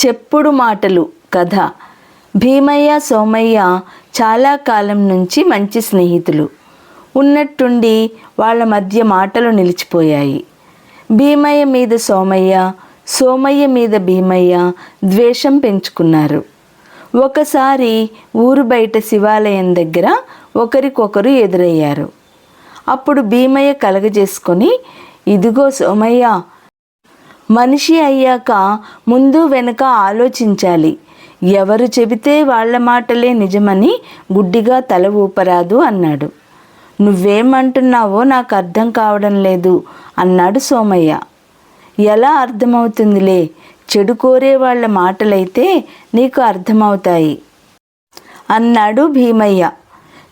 చెప్పుడు మాటలు కథ. భీమయ్య సోమయ్య చాలా కాలం నుంచి మంచి స్నేహితులు. ఉన్నట్టుండి వాళ్ళ మధ్య మాటలు నిలిచిపోయాయి. భీమయ్య మీద సోమయ్య సోమయ్య మీద భీమయ్య ద్వేషం పెంచుకున్నారు. ఒకసారి ఊరు బయట శివాలయం దగ్గర ఒకరికొకరు ఎదురయ్యారు. అప్పుడు భీమయ్య కలగజేసుకొని ఇదిగో సోమయ్య మనిషి అయ్యాక ముందు వెనక ఆలోచించాలి. ఎవరు చెబితే వాళ్ళ మాటలే నిజమని గుడ్డిగా తల ఊపరాదు అన్నాడు. నువ్వేమంటున్నావో నాకు అర్థం కావడం లేదు అన్నాడు సోమయ్య. ఎలా అర్థమవుతుందిలే? చెడు కోరే వాళ్ళ మాటలైతే నీకు అర్థమవుతాయి అన్నాడు భీమయ్య.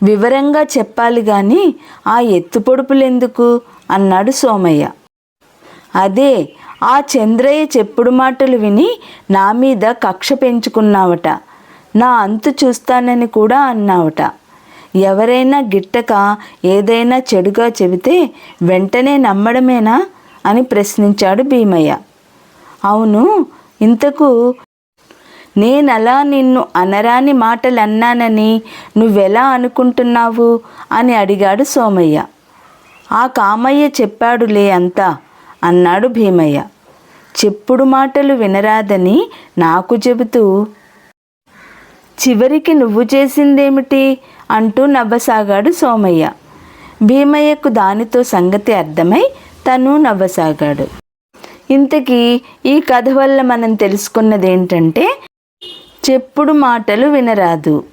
వివరంగా చెప్పాలి గాని ఆ ఎత్తు పొడుపులెందుకు అన్నాడు సోమయ్య. అదే ఆ చంద్రయ్య చెప్పుడు మాటలు విని నా మీద కక్ష పెంచుకున్నావట. నా అంతు చూస్తానని కూడా అన్నావట. ఎవరైనా గిట్టక ఏదైనా చెడుగా చెబితే వెంటనే నమ్మడమేనా? అని ప్రశ్నించాడు భీమయ్య. అవును ఇంతకు నేనలా నిన్ను అనరాని మాటలు అన్నానని నువ్వెలా అనుకుంటున్నావు? అని అడిగాడు సోమయ్య. ఆ కామయ్య చెప్పాడులే అంతా అన్నాడు భీమయ్య. చెప్పుడు మాటలు వినరాదని నాకు చెబుతూ చివరికి నువ్వు చేసిందేమిటి? అంటూ నవ్వసాగాడు సోమయ్య. భీమయ్యకు దానితో సంగతి అర్థమై తను నవ్వసాగాడు. ఇంతకీ ఈ కథ వల్ల మనం తెలుసుకున్నది ఏంటంటే చెప్పుడు మాటలు వినరాదు.